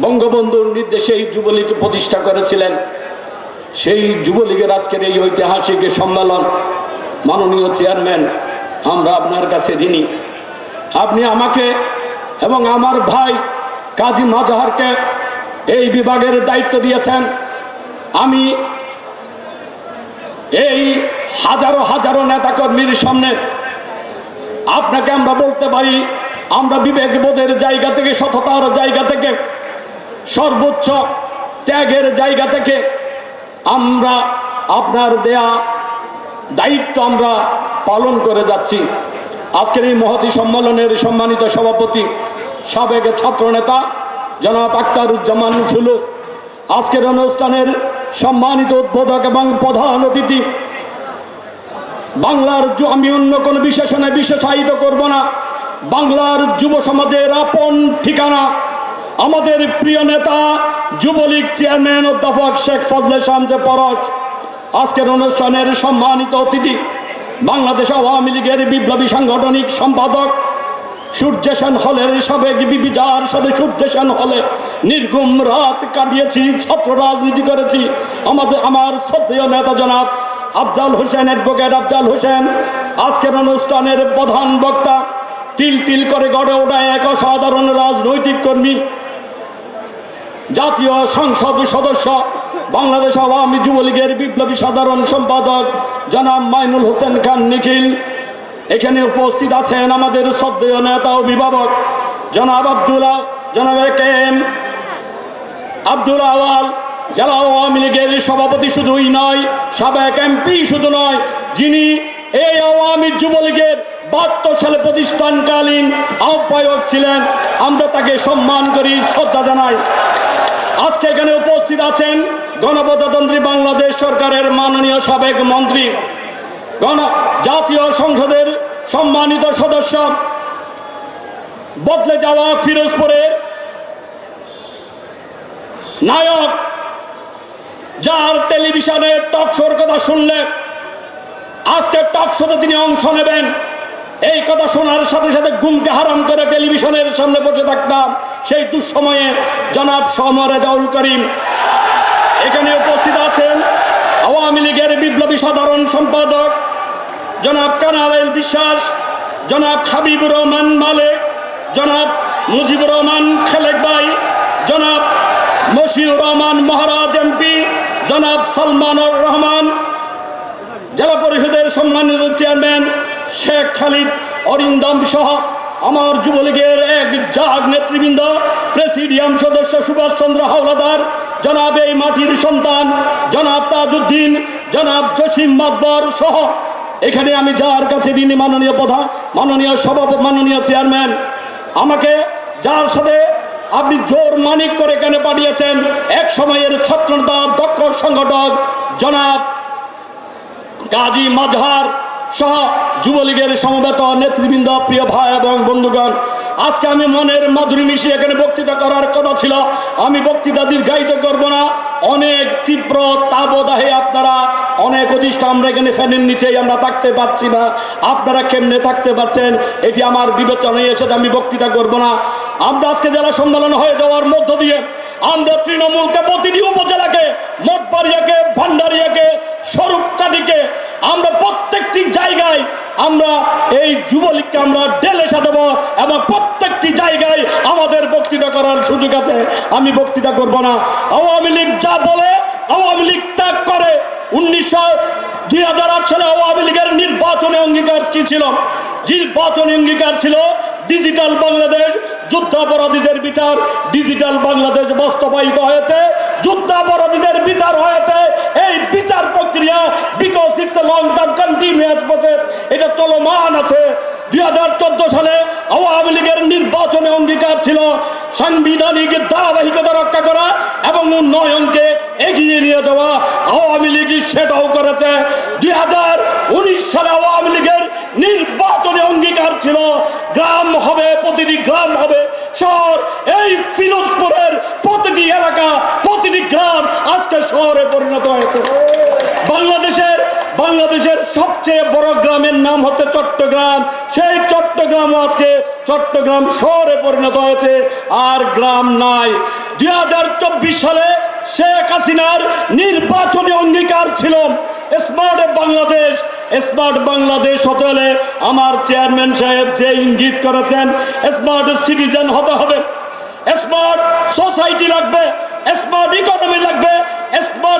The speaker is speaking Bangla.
বঙ্গবন্ধুর নির্দেশে এই যুবলীগ প্রতিষ্ঠা করেছিলেন। সেই যুবলীগের আজকের এই ঐতিহাসিক সম্মেলন মাননীয় চেয়ারম্যান, আমরা আপনার কাছে ঋণী। আপনি আমাকে এবং আমার ভাই কাজী মাজহারকে এই বিভাগের দায়িত্ব দিয়েছেন। আমি এই হাজারো হাজারো নেতাকর্মীর সামনে আপনাকে আমরা বলতে পারি, আমরা বিবেকবোধের জায়গা থেকে, সততার জায়গা থেকে সর্বোচ্চ ত্যাগের জায়গা থেকে আমরা আপনার দেয়া দায়িত্ব আমরা পালন করে যাচ্ছি। আজকের এই মহতি সম্মেলনের সম্মানিত সভাপতি, সাবেক ছাত্রনেতা জনাব আক্তারুজ্জামান ফুলু আজকের অনুষ্ঠানের সম্মানিত উদ্বোধক এবং প্রধান অতিথি, বাংলার আমি অন্য কোনো বিশেষণে বিশেষায়িত করব না। বাংলার যুব সমাজের আপন ঠিকানা আমাদের প্রিয় নেতা, যুবলীগ চেয়ারম্যান অধ্যাপক শেখ ফজলে শামজে পরশ, আজকের অনুষ্ঠানের সম্মানিত অতিথি, বাংলাদেশ আওয়ামী লীগের বিপ্লবী সাংগঠনিক সম্পাদক, সূর্যেশন হলের সাবেক বিবি যার সাথে সূর্যেশন হলে নির্গুম রাত কাটিয়েছি, ছাত্র রাজনীতি করেছি। আমাদের, আমার শ্রদ্ধেয় নেতা জনাব আফজাল হোসেন অ্যাডভোকেট আফজাল হোসেন, আজকের অনুষ্ঠানের প্রধান বক্তা, তিল তিল করে গড়ে ওঠা এক অসাধারণ রাজনৈতিক কর্মী জাতীয় সংসদ সদস্য, বাংলাদেশ আওয়ামী যুবলীগের বিপ্লবী সাধারণ সম্পাদক জনাব মাইনুল হোসেন খান নিখিল। এখানে উপস্থিত আছেন আমাদের শ্রদ্ধেয় নেতা অভিভাবক জনাব আব্দুল্লাহ জনাব কে এম। আব্দুল আওয়াল, জেলা আওয়ামী লীগের সভাপতি শুধুই নয়, সাবেক এমপি শুধু নয়, যিনি এই আওয়ামী যুবলীগের বাহাত্তর সালে প্রতিষ্ঠানকালীন আহ্বায়ক ছিলেন। আমরা তাকে সম্মান করি, শ্রদ্ধা জানাই। আজকে এখানে উপস্থিত আছেন গণপ্রজাতন্ত্রী বাংলাদেশ সরকারের মাননীয় সাবেক মন্ত্রী, গণ জাতীয় সংসদের সম্মানিত সদস্য। বদলে যাওয়া ফিরোজপুরের নায়ক, যার টেলিভিশনে টক শোর কথা শুনলে আজকে টক শোতে তিনি অংশ নেবেন। এই কথা শোনার সাথে সাথে ঘুমকে হারাম করে টেলিভিশনের সামনে বসে থাকতাম। সেই দুঃসময়ে জনাব সমর করিম। এখানে উপস্থিত আছেন আওয়ামী লীগের বিপ্লবী সাধারণ সম্পাদক জনাব কানাল বিশ্বাস, জনাব হাবিবুর রহমান মালেক, জনাব মুজিবুর রহমান খালেক ভাই, জনাব মশিউর রহমান মহারাজ এমপি, জনাব সালমানুর রহমান জেলা পরিষদের সম্মানিত চেয়ারম্যান শেখ খালিদ অরিন্দম সহ আমার যুবলীগের এক জাগ নেতৃবৃন্দ, প্রেসিডিয়াম সদস্য সুভাষচন্দ্র হাওলাদার, জনাব এই মাটির সন্তান, জনাব তাজউদ্দিন, জনাব জসিম মাতবর সহ। এখানে আমি যার কাছে ঋণী মাননীয় প্রধান মাননীয় সভাপতি মাননীয় চেয়ারম্যান, আমাকে যার সাথে আপনি জোর মানিক করে এখানে পাঠিয়েছেন, এক সময়ের ছাত্রনেতা দক্ষ সংগঠক জনাব কাজী মাজহার সহ যুবলীগের সমবেত নেতৃবৃন্দ, প্রিয় ভাই এবং বন্ধুগণ, আজকে আমি মনের মাধুরী মিশিয়ে এখানে বক্তৃতা করার কথা ছিল। আমি বক্তৃতা দীর্ঘায়িত করব না। অনেক তীব্র তাবদাহে আপনারা অনেক অধিষ্ঠ আমরা এখানে ফ্যানের নিচেই আমরা থাকতে পারছি না। আপনারা কেমনে থাকতে পারছেন? এটি আমার বিবেচনায় এসেছে আমি বক্তৃতা করব না। আমরা আজকে জেলা সম্মেলন হয়ে যাওয়ার মধ্য দিয়ে আমরা তৃণমূলকে প্রতিটি উপজেলাকে মঠবাড়িয়াকে ভান্ডারিয়াকে স্বরূপকাঠিকে আমরা প্রত্যেকটি জায়গায় আমরা এই যুবলীগকে আমরা ডেলে সাজাবো এবং প্রত্যেকটি জায়গায় আমাদের বক্তৃতা করার সুযোগ আছে। আমি বক্তৃতা করব না। আওয়ামী লীগ যা বলে, আওয়ামী লীগ ত্যাগ করে। উনিশশো দুই হাজার আট সালে আওয়ামী লীগের নির্বাচনী অঙ্গীকার কি ছিল? নির্বাচনী অঙ্গীকার ছিল ডিজিটাল বাংলাদেশ, যুদ্ধাপরাধীদের বিচার। ডিজিটাল বাংলাদেশ বাস্তবায়িত হয়েছে, যুদ্ধাপরাধীদের বিচার হয়েছে। এই বিচার প্রক্রিয়া it's long term continuous process এটা চলমান আছে। দুই হাজার চোদ্দ সালে আওয়ামী লীগের নির্বাচনে অঙ্গীকার ছিল সাংবিধানিক ধারাবাহিকতা রক্ষা করা এবং উন্নয়নকে এগিয়ে নিয়ে যাওয়া। আওয়ামী লীগ সেটাও করেছে। দুই হাজার উনিশ সালে আওয়ামী লীগের নির্বাচনে অঙ্গীকার ছিল। গ্রাম হবে, প্রতিটি গ্রাম হবে, শহর, এই ফিরোজপুরের প্রতিটি এলাকা, প্রতিটি গ্রাম আজকে শহরে পরিণত হয়েছে। বাংলাদেশের বাংলাদেশের সবচেয়ে বড় গ্রামের নাম হচ্ছে চট্টগ্রাম। সেই চট্টগ্রাম আজকে চট্টগ্রাম শহরে পরিণত হয়েছে, আর গ্রাম নাই। দুই সালে শেখ হাসিনার নির্বাচনী অঙ্গীকার ছিল, স্মার্ট বাংলাদেশ। স্মার্ট বাংলাদেশ হতে হলে আমার চেয়ারম্যান সাহেব যে ইঙ্গিত করেছেন, স্মার্ট সিটিজেন হতে হবে। স্মার্ট সোসাইটি লাগবে, স্মার্ট ইকোনমি লাগবে, স্মার্ট